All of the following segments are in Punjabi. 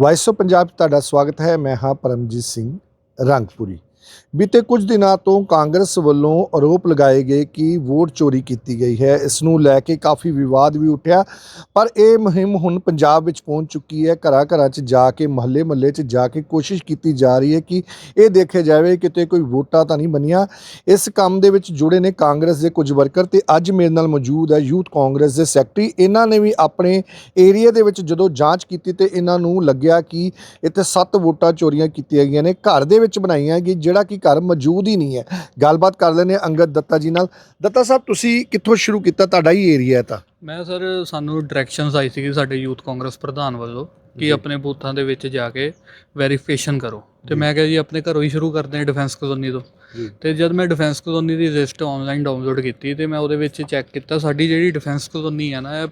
ਵਾਇਸ ਆਫ ਪੰਜਾਬ 'ਚ ਤੁਹਾਡਾ ਸਵਾਗਤ ਹੈ। ਮੈਂ ਹਾਂ ਪਰਮਜੀਤ ਸਿੰਘ ਰੰਗਪੁਰੀ। ਬੀਤੇ ਕੁਝ ਦਿਨਾਂ ਤੋਂ ਕਾਂਗਰਸ ਵੱਲੋਂ ਆਰੋਪ ਲਗਾਏ ਗਏ ਕਿ ਵੋਟ ਚੋਰੀ ਕੀਤੀ ਗਈ ਹੈ। ਇਸ ਨੂੰ ਲੈ ਕੇ ਕਾਫੀ ਵਿਵਾਦ ਵੀ ਉੱਠਿਆ, ਪਰ ਇਹ ਮੁਹਿੰਮ ਹੁਣ ਪੰਜਾਬ ਵਿੱਚ ਪਹੁੰਚ ਚੁੱਕੀ ਹੈ। ਘਰਾਂ ਘਰਾਂ 'ਚ ਜਾ ਕੇ ਮਹੱਲੇ ਮਹੱਲੇ 'ਚ ਜਾ ਕੇ ਕੋਸ਼ਿਸ਼ ਕੀਤੀ ਜਾ ਰਹੀ ਹੈ ਕਿ ਇਹ ਦੇਖਿਆ ਜਾਵੇ, ਕਿਤੇ ਕੋਈ ਵੋਟਾਂ ਤਾਂ ਨਹੀਂ ਬਣੀਆਂ। ਇਸ ਕੰਮ ਦੇ ਵਿੱਚ ਜੁੜੇ ਨੇ ਕਾਂਗਰਸ ਦੇ ਕੁਝ ਵਰਕਰ ਤੇ ਅੱਜ ਮੇਰੇ ਨਾਲ ਮੌਜੂਦ ਹੈ ਯੂਥ ਕਾਂਗਰਸ ਦੇ ਸੈਕਟਰੀ। ਇਹਨਾਂ ਨੇ ਵੀ ਆਪਣੇ ਏਰੀਆ ਦੇ ਵਿੱਚ ਜਦੋਂ ਜਾਂਚ ਕੀਤੀ ਤੇ ਇਹਨਾਂ ਨੂੰ ਲੱਗਿਆ ਕਿ ਇੱਥੇ ਸੱਤ ਵੋਟਾਂ ਚੋਰੀਆਂ ਕੀਤੀਆਂ ਗਈਆਂ ਨੇ। ਘਰ ਦੇ ਵਿੱਚ ਬਣਾਈਆਂ ਗਈ ਜਿਹੜਾ ਕਿ ਘਰ ਮੌਜੂਦ ਹੀ ਨਹੀਂ ਹੈ। ਗੱਲਬਾਤ ਕਰ ਹਾਂ ਅੰਗਦ ਦੱਤਾ ਜੀ ਨਾਲ। ਦੱਤਾ ਸਾਹਿਬ ਤੁਸੀਂ ਕਿੱਥੋਂ ਸ਼ੁਰੂ ਕੀਤਾ? ਤੁਹਾਡਾ ਹੀ ਏਰੀਆ ਹੈ ਤਾਂ। ਮੈਂ ਸਰ ਸਾਨੂੰ ਡਾਇਰੈਕਸ਼ਨਸ ਆਈ ਸੀ ਸਾਡੇ ਯੂਥ ਕਾਂਗਰਸ ਪ੍ਰਧਾਨ ਵੱਲੋਂ। ਕਿ ਆਪਣੇ ਬੂਥਾਂ ਦੇ ਵਿੱਚ ਜਾ ਕੇ ਵੈਰੀਫਿਕੇਸ਼ਨ ਕਰੋ। ਤੇ ਮੈਂ ਕਿਹਾ ਜੀ ਆਪਣੇ ਘਰੋਂ ਹੀ ਸ਼ੁਰੂ ਕਰਦੇ ਹਾਂ ਡਿਫੈਂਸ ਕਲੋਨੀ ਤੋਂ। ਤੇ ਜਦ ਮੈਂ ਡਿਫੈਂਸ ਕਲੋਨੀ ਦੀ ਲਿਸਟ ਆਨਲਾਈਨ ਡਾਊਨਲੋਡ ਕੀਤੀ ਤੇ ਮੈਂ ਉਹਦੇ ਵਿੱਚ ਚੈੱਕ ਕੀਤਾ ਸਾਡੀ ਜਿਹੜੀ ਡਿਫੈਂਸ ਕਲੋਨੀ ਹੈ ਨਾ ਇਹ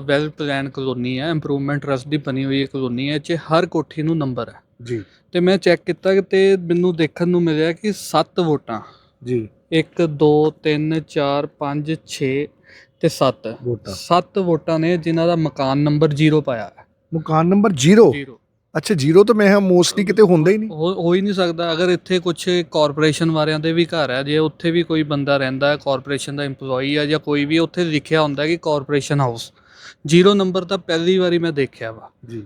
ਵੈਲ ਪਲਾਨ ਕਲੋਨੀ ਹੈ ਇੰਪਰੂਵਮੈਂਟ ਟਰਸਟ ਦੀ ਬਣੀ ਹੋਈ ਕਲੋਨੀ ਹੈ 'ਚ ਹਰ ਕੋਠੀ ਨੂੰ ਨੰਬਰ ਹੈ ਜੀ। ਤੇ ਮੈਂ ਚੈੱਕ ਕੀਤਾ ਤੇ ਮੈਨੂੰ ਦੇਖਣ ਨੂੰ ਮਿਲਿਆ ਕਿ 7 ਵੋਟਾਂ। ਜੀ। 1 2 3 4 5 6 ਤੇ 7 ਵੋਟਾਂ। ਸੱਤ ਵੋਟਾਂ ਨੇ ਜਿਨ੍ਹਾਂ ਦਾ ਮਕਾਨ ਨੰਬਰ 0 ਪਾਇਆ। ਹੈ ਮਕਾਨ ਨੰਬਰ 0 0 ਅੱਛਾ 0 ਤਾਂ ਮੈਂ ਮੋਸਟਲੀ ਕਿਤੇ ਹੁੰਦਾ ਹੀ ਨਹੀਂ। ਹੋ ਹੋ ਹੀ ਨਹੀਂ ਸਕਦਾ। ਅਗਰ ਇੱਥੇ ਕੁਝ ਕਾਰਪੋਰੇਸ਼ਨ ਵਾਲਿਆਂ ਦੇ ਵੀ ਘਰ ਹੈ ਜੇ ਉੱਥੇ ਵੀ ਕੋਈ ਬੰਦਾ ਰਹਿੰਦਾ ਹੈ ਕਾਰਪੋਰੇਸ਼ਨ ਦਾ EMPLOYEE ਹੈ ਜਾਂ ਕੋਈ ਵੀ ਉੱਥੇ ਲਿਖਿਆ ਹੁੰਦਾ ਹੈ ਕਿ ਕਾਰਪੋਰੇਸ਼ਨ ਹਾਊਸ 0 ਨੰਬਰ ਤਾਂ ਪਹਿਲੀ ਵਾਰੀ ਮੈਂ ਦੇਖਿਆ ਵਾ। ਜੀ।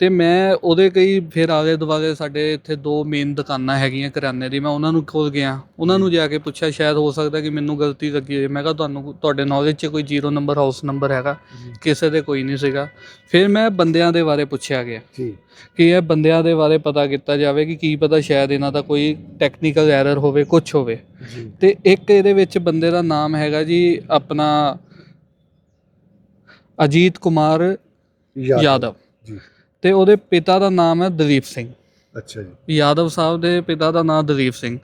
ਤੇ ਮੈਂ ਉਹਦੇ ਕਈ ਫਿਰ ਆਲੇ ਦੁਆਲੇ ਸਾਡੇ ਇੱਥੇ ਦੋ ਮੇਨ ਦੁਕਾਨਾਂ ਹੈਗੀਆਂ ਕਰਿਆਨੇ ਦੀ ਮੈਂ ਉਹਨਾਂ ਨੂੰ ਕੋਲ ਗਿਆ। ਉਹਨਾਂ ਨੂੰ ਜਾ ਕੇ ਪੁੱਛਿਆ ਸ਼ਾਇਦ ਹੋ ਸਕਦਾ ਕਿ ਮੈਨੂੰ ਗਲਤੀ ਲੱਗੀ ਹੋਵੇ ਮੈਂ ਕਿਹਾ ਤੁਹਾਨੂੰ ਤੁਹਾਡੇ ਨੌਲੇਜ 'ਚ ਕੋਈ 0 ਨੰਬਰ ਹਾਊਸ ਨੰਬਰ ਹੈਗਾ। ਕਿਸੇ ਦੇ ਕੋਈ ਨਹੀਂ ਸੀਗਾ। ਫਿਰ ਮੈਂ ਬੰਦਿਆਂ ਦੇ ਬਾਰੇ ਪੁੱਛਿਆ ਗਿਆ। ਕਿ ਇਹ ਬੰਦਿਆਂ ਦੇ ਬਾਰੇ ਪਤਾ ਕੀਤਾ ਜਾਵੇ ਕਿ ਕੀ ਪਤਾ ਸ਼ਾਇਦ ਇਹਨਾਂ ਦਾ ਕੋਈ ਟੈਕਨੀਕਲ ਐਰਰ ਹੋਵੇ ਕੁਝ ਹੋਵੇ। ਤੇ ਇੱਕ ਇਹਦੇ ਵਿੱਚ ਬੰਦੇ ਦਾ ਨਾਮ ਹੈਗਾ ਜੀ ਆਪਣਾ ਅਜੀਤ ਕੁਮਾਰ ਯਾਦਵ। ਜੀ। ਤੇ ਉਹਦੇ ਪਿਤਾ ਦਾ ਨਾਮ ਹੈ ਦਲੀਪ ਸਿੰਘ। ਅੱਛਾ ਜੀ। ਯਾਦਵ ਸਾਹਿਬ ਦੇ ਪਿਤਾ ਦਾ ਨਾਮ ਦਲੀਪ ਸਿੰਘ।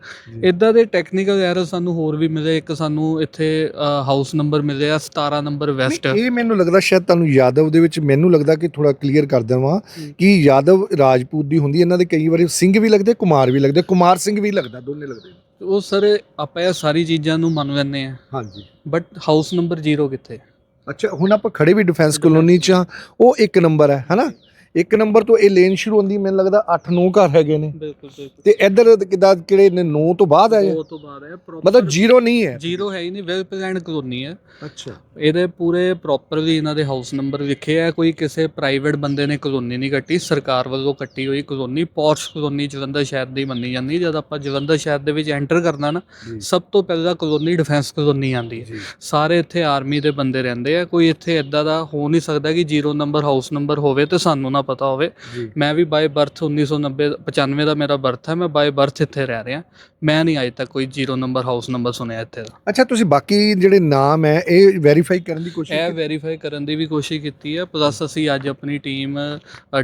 ਇਦਾਂ ਦੇ ਟੈਕਨੀਕਲ ਐਰਰ ਸਾਨੂੰ ਹੋਰ ਵੀ ਮਿਲੇ। ਇੱਕ ਸਾਨੂੰ ਇੱਥੇ ਹਾਊਸ ਨੰਬਰ ਮਿਲਿਆ 17 ਨੰਬਰ ਵੈਸਟ ਇਹ ਮੈਨੂੰ ਲੱਗਦਾ ਸ਼ਾਇਦ ਤੁਹਾਨੂੰ ਯਾਦਵ ਦੇ ਵਿੱਚ ਮੈਨੂੰ ਲੱਗਦਾ ਕਿ ਥੋੜਾ ਕਲੀਅਰ ਕਰ ਦੇਵਾਂ। ਕਿ ਯਾਦਵ ਰਾਜਪੂਤ ਦੀ ਹੁੰਦੀ ਇਹਨਾਂ ਦੇ ਕਈ ਵਾਰੀ ਸਿੰਘ ਵੀ ਲੱਗਦੇ ਕੁਮਾਰ ਵੀ ਲੱਗਦੇ ਕੁਮਾਰ ਸਿੰਘ ਵੀ ਲੱਗਦਾ ਦੋਨੇ ਲੱਗਦੇ। ਉਹ ਸਰ ਆਪਾਂ ਇਹ ਸਾਰੀ ਚੀਜ਼ਾਂ ਨੂੰ ਮੰਨ ਲੈਂਦੇ ਆ ਹਾਂਜੀ। ਬਟ ਹਾਊਸ ਨੰਬਰ 0 ਕਿੱਥੇ? ਅੱਛਾ ਹੁਣ ਆਪਾਂ ਖੜੇ ਵੀ ਡਿਫੈਂਸ ਕਲੋਨੀ ਚ ਉਹ ਇੱਕ ਨੰਬਰ ਹੈ ਹਨਾ? ਇੱਕ ਨੰਬਰ ਤੋਂ ਇਹ ਲੇਨ ਸ਼ੁਰੂ ਹੁੰਦੀ ਮੈਨੂੰ ਲੱਗਦਾ 8-9 ਘਰ ਹੈਗੇ ਨੇ। ਬਿਲਕੁਲ ਬਿਲਕੁਲ। ਤੇ ਇੱਧਰ ਕਿਦਾਂ ਕਿਹੜੇ ਨੇ 9 ਤੋਂ ਬਾਅਦ ਆਏ? ਉਹ ਤੋਂ ਬਾਅਦ ਹੈ ਮਤਲਬ ਜ਼ੀਰੋ ਨਹੀਂ ਹੈ। ਜ਼ੀਰੋ ਹੈ ਹੀ ਨਹੀਂ ਵੈਲ ਪਲਾਨਡ ਕਲੋਨੀ ਹੈ। ਅੱਛਾ। ਇਹਦੇ ਪੂਰੇ ਪ੍ਰੋਪਰਲੀ ਇਹਨਾਂ ਦੇ ਹਾਊਸ ਨੰਬਰ ਲਿਖੇ ਆ ਕੋਈ ਕਿਸੇ ਪ੍ਰਾਈਵੇਟ ਬੰਦੇ ਨੇ ਕਲੋਨੀ ਨਹੀਂ ਕੱਟੀ ਸਰਕਾਰ ਵੱਲੋਂ ਕੱਟੀ ਹੋਈ ਕਲੋਨੀ ਪੌਰਸ਼ ਕਲੋਨੀ ਜਲੰਧਰ ਸ਼ਹਿਰ ਦੀ ਮੰਨੀ ਜਾਂਦੀ ਜਦ ਆਪਾਂ ਜਲੰਧਰ ਸ਼ਹਿਰ ਦੇ ਵਿੱਚ ਐਂਟਰ ਕਰਨਾ ਨਾ ਸਭ ਤੋਂ ਪਹਿਲਾਂ ਕਲੋਨੀ ਡਿਫੈਂਸ ਕਲੋਨੀ ਆਉਂਦੀ ਹੈ। ਸਾਰੇ ਇੱਥੇ ਆਰਮੀ ਦੇ ਬੰਦੇ ਰਹਿੰਦੇ ਆ ਕੋਈ ਇੱਥੇ ਇਦਾਂ ਦਾ ਹੋ ਨਹੀਂ ਸਕਦਾ ਕਿ ਜ਼ੀਰੋ ਨੰਬਰ ਹਾਊਸ ਨੰਬਰ ਹੋਵੇ ਤੇ ਸਾਨੂੰ ਨਾ ਪਤਾ ਹੋਵੇ। ਮੈਂ ਵੀ ਬਾਈ ਬਰਥ 1990 95 ਦਾ ਮੇਰਾ ਬਰਥ ਹੈ ਮੈਂ ਬਾਈ ਬਰਥ ਇੱਥੇ ਰਹਿ ਰਿਹਾ। ਮੈਂ ਨਹੀਂ ਅਜੇ ਤੱਕ ਕੋਈ ਜ਼ੀਰੋ ਨੰਬਰ ਹਾਊਸ ਨੰਬਰ ਸੁਣਿਆ ਇੱਥੇ ਦਾ। ਅੱਛਾ ਤੁਸੀਂ ਬਾਕੀ ਜਿਹੜੇ ਨਾਮ ਹੈ ਇਹ ਵੈਰੀਫਾਈ ਕਰਨ ਦੀ ਕੋਸ਼ਿਸ਼ ਇਹ? ਵੈਰੀਫਾਈ ਕਰਨ ਦੀ ਵੀ ਕੋਸ਼ਿਸ਼ ਕੀਤੀ ਹੈ ਪਲੱਸ ਅਸੀਂ ਅੱਜ ਆਪਣੀ ਟੀਮ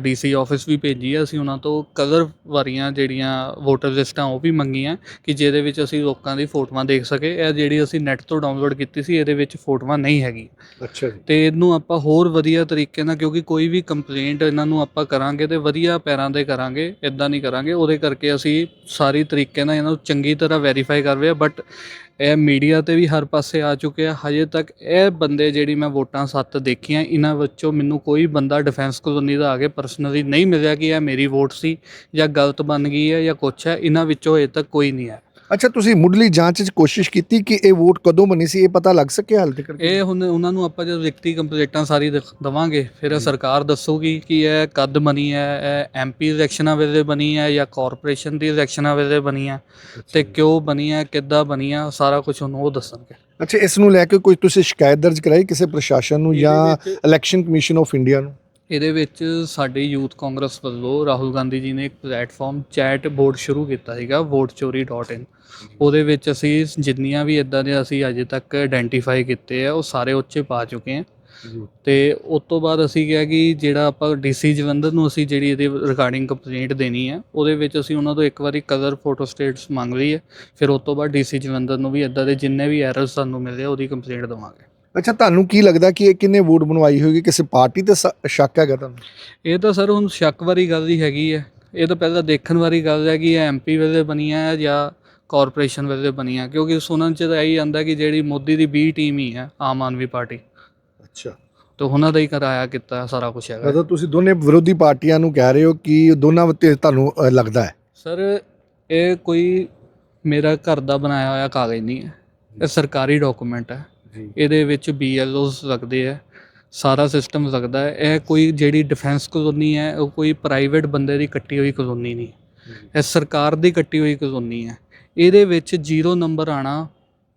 ਡੀਸੀ ਆਫਿਸ ਵੀ ਭੇਜੀ ਹੈ। ਅਸੀਂ ਉਹਨਾਂ ਤੋਂ ਕਲਰ ਵਾਰੀਆਂ ਜਿਹੜੀਆਂ ਵੋਟਰ ਲਿਸਟਾਂ ਉਹ ਵੀ ਮੰਗੀਆਂ ਕਿ ਜਿਹਦੇ ਵਿੱਚ ਅਸੀਂ ਲੋਕਾਂ ਦੀ ਫੋਟੋਆਂ ਦੇਖ ਸਕੇ। ਇਹ ਜਿਹੜੀ ਅਸੀਂ ਨੈੱਟ ਤੋਂ ਡਾਊਨਲੋਡ ਕੀਤੀ ਸੀ ਇਹਦੇ ਵਿੱਚ ਫੋਟੋਆਂ ਨਹੀਂ ਹੈਗੀ ਅੱਛਾ ਜੀ। ਤੇ ਇਹਨੂੰ ਆਪਾਂ ਹੋਰ ਵਧੀਆ ਤਰੀਕੇ ਨਾਲ ਕਿਉਂਕਿ ਕੋਈ ਵੀ ਕੰਪਲੇਂਟ ਇਹਨਾਂ ਨੂੰ ਆਪਾਂ ਕਰਾਂਗੇ ਤੇ ਵਧੀਆ ਪੈਰਾਂ ਦੇ ਕਰਾਂਗੇ ਇਦਾਂ ਨਹੀਂ ਕਰਾਂਗੇ। ਉਹਦੇ ਕਰਕੇ ਅਸੀਂ ਸਾਰੀ ਤਰੀਕੇ ਨਾਲ ਇਹਨਾਂ ਨੂੰ ਚੰਗੀ ਤਰ੍ਹਾਂ ਵੈਰੀਫਾਈ ਕਰ ਰਹੇ ਆ ਬਟ ਇਹ ਮੀਡੀਆ ਤੇ ਵੀ ਹਰ ਪਾਸੇ ਆ ਚੁੱਕੇ ਆ। ਹਜੇ ਤੱਕ ਇਹ ਬੰਦੇ ਜਿਹੜੀ ਮੈਂ ਵੋਟਾਂ ਸੱਤ ਦੇਖੀਆਂ, ਇਹਨਾਂ ਵਿੱਚੋਂ ਮੈਨੂੰ ਕੋਈ ਬੰਦਾ ਡਿਫੈਂਸ ਕਲੋਨੀ ਦਾ ਆ ਕੇ ਪਰਸਨਲੀ ਨਹੀਂ ਮਿਲਿਆ ਕਿ ਇਹ ਮੇਰੀ ਵੋਟ ਸੀ ਜਾਂ ਗਲਤ ਬਣ ਗਈ ਹੈ ਜਾਂ ਕੁਛ ਹੈ। ਇਹਨਾਂ ਵਿੱਚੋਂ ਹਜੇ ਤੱਕ ਕੋਈ ਨਹੀਂ ਹੈ ਅੱਛਾ ਤੁਸੀਂ ਮੁੱਢਲੀ ਜਾਂਚ ਵਿੱਚ ਕੋਸ਼ਿਸ਼ ਕੀਤੀ ਕਿ ਇਹ ਵੋਟ ਕਦੋਂ ਬਣੀ ਸੀ? ਇਹ ਪਤਾ ਲੱਗ ਸਕਿਆ ਹਾਲ ਤੱਕ? ਇਹ ਹੁਣ ਉਹਨਾਂ ਨੂੰ ਆਪਾਂ ਜਦੋਂ ਲਿਖਤੀ ਕੰਪਲੀਟਾਂ ਸਾਰੀ ਦਿਖ- ਦਵਾਂਗੇ ਫਿਰ ਸਰਕਾਰ ਦੱਸੂਗੀ ਕਿ ਇਹ ਕਦ ਬਣੀ ਹੈ ਇਹ ਐਮਪੀ ਇਲੈਕਸ਼ਨਾਂ ਵੇਲੇ ਬਣੀ ਹੈ ਜਾਂ ਕਾਰਪੋਰੇਸ਼ਨ ਦੀ ਇਲੈਕਸ਼ਨਾਂ ਵੇਲੇ ਬਣੀ ਹੈ ਤੇ ਕਿਉਂ ਬਣੀ ਹੈ ਕਿੱਦਾਂ ਬਣੀ ਹੈ ਸਾਰਾ ਕੁਝ ਉਹਨੂੰ ਉਹ ਦੱਸਣਗੇ। ਅੱਛਾ ਇਸ ਨੂੰ ਲੈ ਕੇ ਕੋਈ ਤੁਸੀਂ ਸ਼ਿਕਾਇਤ ਦਰਜ ਕਰਾਈ ਕਿਸੇ ਪ੍ਰਸ਼ਾਸਨ ਨੂੰ ਜਾਂ ਇਲੈਕਸ਼ਨ ਕਮਿਸ਼ਨ ਆਫ ਇੰਡੀਆ ਨੂੰ? ਇਹਦੇ ਵਿੱਚ ਸਾਡੀ ਯੂਥ ਕਾਂਗਰਸ ਵੱਲੋਂ ਰਾਹੁਲ ਗਾਂਧੀ ਜੀ ਨੇ ਇੱਕ ਪਲੇਟਫਾਰਮ ਚੈਟ ਬੋਰਡ ਸ਼ੁਰੂ ਕੀਤਾ ਸੀਗਾ ਵੋਟਚੋਰੀ.in ਉਹਦੇ ਵਿੱਚ ਅਸੀਂ ਜਿੰਨੀਆਂ ਵੀ ਇਦਾਂ ਦੇ ਅਸੀਂ ਅਜੇ ਤੱਕ ਆਇਡੈਂਟੀਫਾਈ ਕੀਤੇ ਆ ਉਹ ਸਾਰੇ ਉੱਚੇ ਪਾ ਚੁੱਕੇ ਜੀ। ਤੇ ਉਸ ਤੋਂ ਬਾਅਦ ਅਸੀਂ ਕਿਹਾ ਕਿ ਜਿਹੜਾ ਆਪਾਂ ਡੀਸੀ ਜਲੰਧਰ ਨੂੰ ਅਸੀਂ ਜਿਹੜੀ ਇਹਦੇ ਰਿਗਾਰਡਿੰਗ ਕੰਪਲੇਂਟ ਦੇਣੀ ਹੈ ਉਹਦੇ ਵਿੱਚ ਅਸੀਂ ਉਹਨਾਂ ਤੋਂ ਇੱਕ ਵਾਰੀ ਕਲਰ ਫੋਟੋ ਸਟੇਟਸ ਮੰਗ ਲਈ ਹੈ ਫਿਰ ਉਸ ਤੋਂ ਬਾਅਦ ਡੀਸੀ ਜਲੰਧਰ ਨੂੰ ਵੀ ਇਦਾਂ ਦੇ ਜਿੰਨੇ ਵੀ ਐਰਰਸ ਸਾਨੂੰ ਮਿਲਦੇ ਆ ਉਹਦੀ ਕੰਪਲੇਂਟ ਦੇਵਾਂਗੇ। ਅੱਛਾ ਤੁਹਾਨੂੰ ਕੀ ਲੱਗਦਾ ਕਿ ਇਹ ਕਿੰਨੇ ਵੋਟ ਬਣਵਾਈ ਹੋਏਗੀ? ਕਿਸੇ ਪਾਰਟੀ ਤੇ ਸ- ਸ਼ੱਕ ਹੈਗਾ ਤੁਹਾਨੂੰ? ਇਹ ਤਾਂ ਸਰ ਹੁਣ ਸ਼ੱਕ ਵਾਲੀ ਗੱਲ ਹੀ ਹੈਗੀ ਹੈ। ਇਹ ਤਾਂ ਪਹਿਲਾਂ ਦੇਖਣ ਵਾਲੀ ਗੱਲ ਹੈ ਕਿ ਇਹ ਐਮਪੀ ਵੇਲੇ ਬਣੀਆਂ ਹੈ ਜਾਂ ਕਾਰਪੋਰੇਸ਼ਨ ਵੇਲੇ ਬਣੀਆਂ ਕਿਉਂਕਿ ਸੁਣਨ ਚ ਤਾਂ ਇਹੀ ਆਂਦਾ ਕਿ ਜਿਹੜੀ ਮੋਦੀ ਦੀ ਬੀ ਟੀਮ ਹੀ ਹੈ ਆਮ ਆਦਮੀ ਪਾਰਟੀ। ਅੱਛਾ। ਤੇ ਉਹਨਾਂ ਦਾ ਹੀ ਕਰਾਇਆ ਕੀਤਾ ਸਾਰਾ ਕੁਝ ਹੈਗਾ। ਮਤਲਬ ਤੁਸੀਂ ਦੋਨੇ ਵਿਰੋਧੀ ਪਾਰਟੀਆਂ ਨੂੰ ਕਹਿ ਰਹੇ ਹੋ ਕਿ ਦੋਨਾਂ ਉੱਤੇ ਤੁਹਾਨੂੰ ਅ, ਲੱਗਦਾ ਹੈ? ਸਰ ਇਹ ਕੋਈ ਮੇਰਾ ਘਰ ਦਾ ਬਣਾਇਆ ਹੋਇਆ ਕਾਗਜ਼ ਨਹੀਂ ਹੈ। ਇਹ ਸਰਕਾਰੀ ਡਾਕੂਮੈਂਟ ਹੈ। ਇਹਦੇ ਵਿੱਚ ਬੀਐਲਓਸ ਲੱਗਦੇ ਆ ਸਾਰਾ ਸਿਸਟਮ ਲੱਗਦਾ ਹੈ। ਇਹ ਕੋਈ ਜਿਹੜੀ ਡਿਫੈਂਸ ਕਲੋਨੀ ਹੈ ਉਹ ਕੋਈ ਪ੍ਰਾਈਵੇਟ ਬੰਦੇ ਦੀ ਕੱਟੀ ਹੋਈ ਕਲੋਨੀ ਨਹੀਂ। ਇਹ ਸਰਕਾਰ ਦੀ ਕੱਟੀ ਹੋਈ ਕਲੋਨੀ ਹੈ। ਇਹਦੇ ਵਿੱਚ ਜ਼ੀਰੋ ਨੰਬਰ ਆਣਾ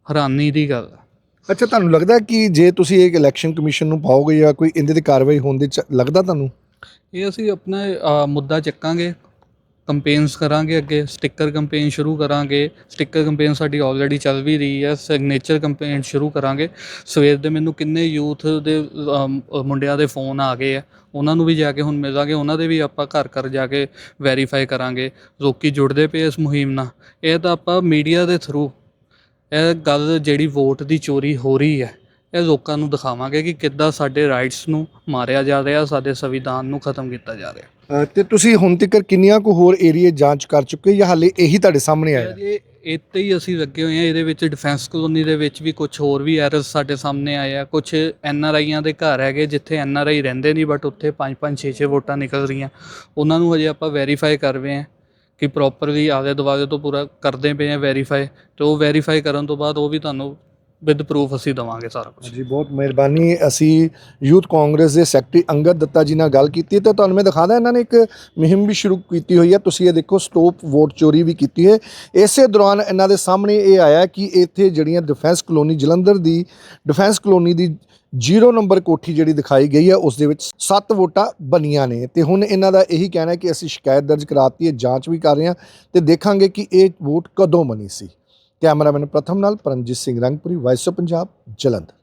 ਹੈਰਾਨੀ ਦੀ ਗੱਲ ਹੈ। ਅੱਛਾ ਤੁਹਾਨੂੰ ਲੱਗਦਾ ਕਿ ਜੇ ਤੁਸੀਂ ਇੱਕ ਇਲੈਕਸ਼ਨ ਕਮਿਸ਼ਨ ਨੂੰ ਪਾਓਗੇ ਜਾਂ ਕੋਈ ਇਹਦੇ ਤੇ ਕਾਰਵਾਈ ਹੋਣ ਦੇ ਲੱਗਦਾ ਤੁਹਾਨੂੰ? ਇਹ ਅਸੀਂ ਆਪਣਾ ਮੁੱਦਾ ਚੱਕਾਂਗੇ। ਕੰਪੇਨਸ ਕਰਾਂਗੇ ਅੱਗੇ ਸਟicker ਕੰਪੇਨ ਸ਼ੁਰੂ ਕਰਾਂਗੇ। ਸਟicker ਕੰਪੇਨ ਸਾਡੀ ਆਲਰੇਡੀ ਚੱਲ ਵੀ ਰਹੀ ਹੈ ਸਿਗਨੇਚਰ ਕੰਪੇਨ ਸ਼ੁਰੂ ਕਰਾਂਗੇ। ਸਵੇਰ ਦੇ ਮੈਨੂੰ ਕਿੰਨੇ ਯੂਥ ਦੇ ਮੁੰਡਿਆਂ ਦੇ ਫੋਨ ਆ ਗਏ ਆ। ਉਹਨਾਂ ਨੂੰ ਵੀ ਜਾ ਕੇ ਹੁਣ ਮਿਲਾਂਗੇ, ਉਹਨਾਂ ਦੇ ਵੀ ਆਪਾਂ ਘਰ ਘਰ ਜਾ ਕੇ ਵੈਰੀਫਾਈ ਕਰਾਂਗੇ। ਲੋਕੀ ਜੁੜਦੇ ਪਏ ਇਸ ਮੁਹਿੰਮ ਨਾਲ। ਇਹ ਤਾਂ ਆਪਾਂ ਮੀਡੀਆ ਦੇ ਥਰੂ ਇਹ ਗੱਲ ਜਿਹੜੀ ਵੋਟ ਦੀ ਚੋਰੀ ਹੋ ਰਹੀ ਹੈ, ਇਹ ਲੋਕਾਂ ਨੂੰ ਦਿਖਾਵਾਂਗੇ ਕਿ ਕਿੱਦਾਂ ਸਾਡੇ ਰਾਈਟਸ ਨੂੰ ਮਾਰਿਆ ਜਾ ਰਿਹਾ, ਸਾਡੇ ਸੰਵਿਧਾਨ ਨੂੰ ਖਤਮ ਕੀਤਾ ਜਾ ਰਿਹਾ। ਤੇ ਤੁਸੀਂ ਹੁਣ ਤੱਕ ਕਿੰਨੀਆਂ ਕੁ ਹੋਰ ਏਰੀਏ ਜਾਂਚ ਕਰ ਚੁੱਕੇ ਜਾਂ ਹਾਲੇ ਇਹੀ ਤੁਹਾਡੇ ਸਾਹਮਣੇ ਆਇਆ ਇਹ ਇੱਥੇ ਹੀ ਅਸੀਂ ਲੱਗੇ ਹੋਏ ਆ ਇਹਦੇ ਵਿੱਚ ਡਿਫੈਂਸ ਕਲੋਨੀ ਦੇ ਵਿੱਚ ਵੀ ਕੁਝ ਹੋਰ ਵੀ ਐਰਰਸ ਸਾਡੇ ਸਾਹਮਣੇ ਆਏ ਆ। ਕੁਝ ਐਨ ਆਰ ਆਈਆਂ ਦੇ ਘਰ ਹੈਗੇ ਜਿੱਥੇ ਐਨ ਆਰ ਆਈ ਰਹਿੰਦੇ ਨਹੀਂ ਬਟ ਉੱਥੇ 5 5 6 6 ਵੋਟਾਂ ਨਿਕਲ ਰਹੀਆਂ। ਉਹਨਾਂ ਨੂੰ ਹਜੇ ਆਪਾਂ ਵੈਰੀਫਾਈ ਕਰ ਰਹੇ ਆ ਕਿ ਪ੍ਰੋਪਰਲੀ ਆਲੇ ਦੁਆਲੇ ਤੋਂ ਪੂਰਾ ਕਰਦੇ ਪਏ ਆ ਵੈਰੀਫਾਈ ਤੇ ਉਹ ਵੈਰੀਫਾਈ ਕਰਨ ਤੋਂ ਬਾਅਦ ਉਹ ਵੀ ਤੁਹਾਨੂੰ ਵਿਦ ਪ੍ਰੂਫ ਅਸੀਂ ਦਵਾਂਗੇ ਸਾਰਾ ਕੁਝ ਜੀ ਬਹੁਤ ਮਿਹਰਬਾਨੀ। ਅਸੀਂ ਯੂਥ ਕਾਂਗਰਸ ਦੇ ਸੈਕਟਰੀ ਅੰਗਦ ਦੱਤਾ ਜੀ ਨਾਲ ਗੱਲ ਕੀਤੀ ਤੇ ਤੁਹਾਨੂੰ ਮੈਂ ਦਿਖਾਦਾ, ਇਹਨਾਂ ਨੇ ਇੱਕ ਮੁਹਿੰਮ ਵੀ ਸ਼ੁਰੂ ਕੀਤੀ ਹੋਈ ਹੈ। ਤੁਸੀਂ ਇਹ ਦੇਖੋ ਸਟੋਪ ਵੋਟ ਚੋਰੀ ਵੀ ਕੀਤੀ ਹੈ। ਇਸੇ ਦੌਰਾਨ ਇਹਨਾਂ ਦੇ ਸਾਹਮਣੇ ਇਹ ਆਇਆ ਕਿ ਇੱਥੇ ਜਿਹੜੀਆਂ ਡਿਫੈਂਸ ਕਲੋਨੀ ਜਲੰਧਰ ਦੀ ਡਿਫੈਂਸ ਕਲੋਨੀ ਦੀ ਜ਼ੀਰੋ ਨੰਬਰ ਕੋਠੀ ਜਿਹੜੀ ਦਿਖਾਈ ਗਈ ਹੈ, ਉਸ ਦੇ ਵਿੱਚ 7 ਵੋਟਾਂ ਬਣੀਆਂ ਨੇ। ਤੇ ਹੁਣ ਇਹਨਾਂ ਦਾ ਇਹੀ ਕਹਿਣਾ ਹੈ ਕਿ ਅਸੀਂ ਸ਼ਿਕਾਇਤ ਦਰਜ ਕਰਾਤੀ ਹੈ, ਜਾਂਚ ਵੀ ਕਰ ਰਹੇ ਹਾਂ ਤੇ ਦੇਖਾਂਗੇ ਕਿ ਇਹ ਵੋਟ ਕਦੋਂ ਬਣੀ ਸੀ। ਕੈਮਰਾਮੈਨ ਪ੍ਰਥਮ ਨਾਲ ਪਰਮਜੀਤ ਸਿੰਘ ਰੰਗਪੁਰੀ ਵਾਇਸ ਆਫ ਪੰਜਾਬ ਜਲੰਧਰ।